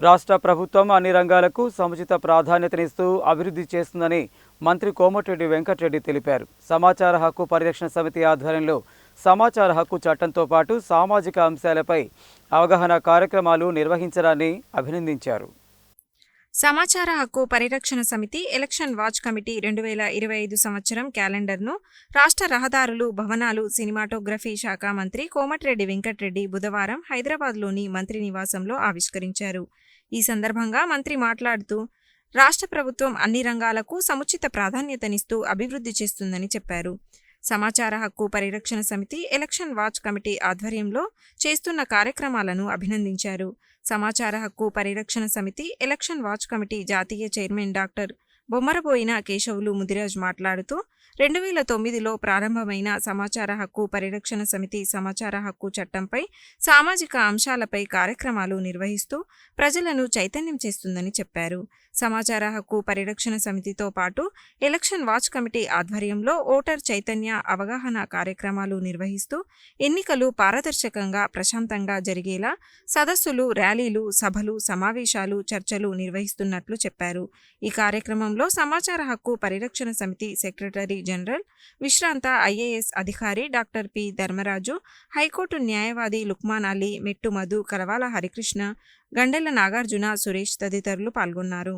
రాష్ట్ర ప్రభుత్వం అన్ని రంగాలకు సముచిత ప్రాధాన్యతనిస్తూ అభివృద్ధి చేస్తుందని మంత్రి కోమటిరెడ్డి వెంకటరెడ్డి తెలిపారు. సమాచార హక్కు పరిరక్షణ సమితి ఆధ్వర్యంలో సమాచార హక్కు చట్టంతో పాటు సామాజిక అంశాలపై అవగాహన కార్యక్రమాలు నిర్వహించడాన్ని అభినందించారు. సమాచార హక్కు పరిరక్షణ సమితి ఎలక్షన్ వాచ్ కమిటీ రెండు వేల ఇరవై ఐదు సంవత్సరం క్యాలెండర్ను రాష్ట్ర రహదారులు భవనాలు సినిమాటోగ్రఫీ శాఖ మంత్రి కోమటిరెడ్డి వెంకటరెడ్డి బుధవారం హైదరాబాద్లోని మంత్రి నివాసంలో ఆవిష్కరించారు. ఈ సందర్భంగా మంత్రి మాట్లాడుతూ రాష్ట్ర ప్రభుత్వం అన్ని రంగాలకు సముచిత ప్రాధాన్యతనిస్తూ అభివృద్ధి చేస్తుందని చెప్పారు. సమాచార హక్కు పరిరక్షణ సమితి ఎలక్షన్ వాచ్ కమిటీ ఆధ్వర్యంలో చేస్తున్న కార్యక్రమాలను అభినందించారు. సమాచార హక్కు పరిరక్షణ సమితి ఎలక్షన్ వాచ్ కమిటీ జాతీయ చైర్మన్ డాక్టర్ బొమ్మరపోయిన కేశవులు ముదిరాజ్ మాట్లాడుతూ రెండు వేల తొమ్మిదిలో ప్రారంభమైన సమాచార హక్కు పరిరక్షణ సమితి సమాచార హక్కు చట్టంపై సామాజిక అంశాలపై కార్యక్రమాలు నిర్వహిస్తూ ప్రజలను చైతన్యం చేస్తుందని చెప్పారు. సమాచార హక్కు పరిరక్షణ సమితితో పాటు ఎలక్షన్ వాచ్ కమిటీ ఆధ్వర్యంలో ఓటర్ చైతన్య అవగాహన కార్యక్రమాలు నిర్వహిస్తూ ఎన్నికలు పారదర్శకంగా ప్రశాంతంగా జరిగేలా సదస్సులు ర్యాలీలు సభలు సమావేశాలు చర్చలు నిర్వహిస్తున్నట్లు చెప్పారు. ఈ కార్యక్రమంలో సమాచార హక్కు పరిరక్షణ సమితి సెక్రటరీ జనరల్ విశ్రాంత ఐఏఎస్ అధికారి doctor P Dharmaraju high court న్యాయవాది లుక్మాన్ అలీ మెట్టు మధు కలవాల హరికృష్ణ గండెల నాగార్జున సురేష్ తదితరులు పాల్గొన్నారు.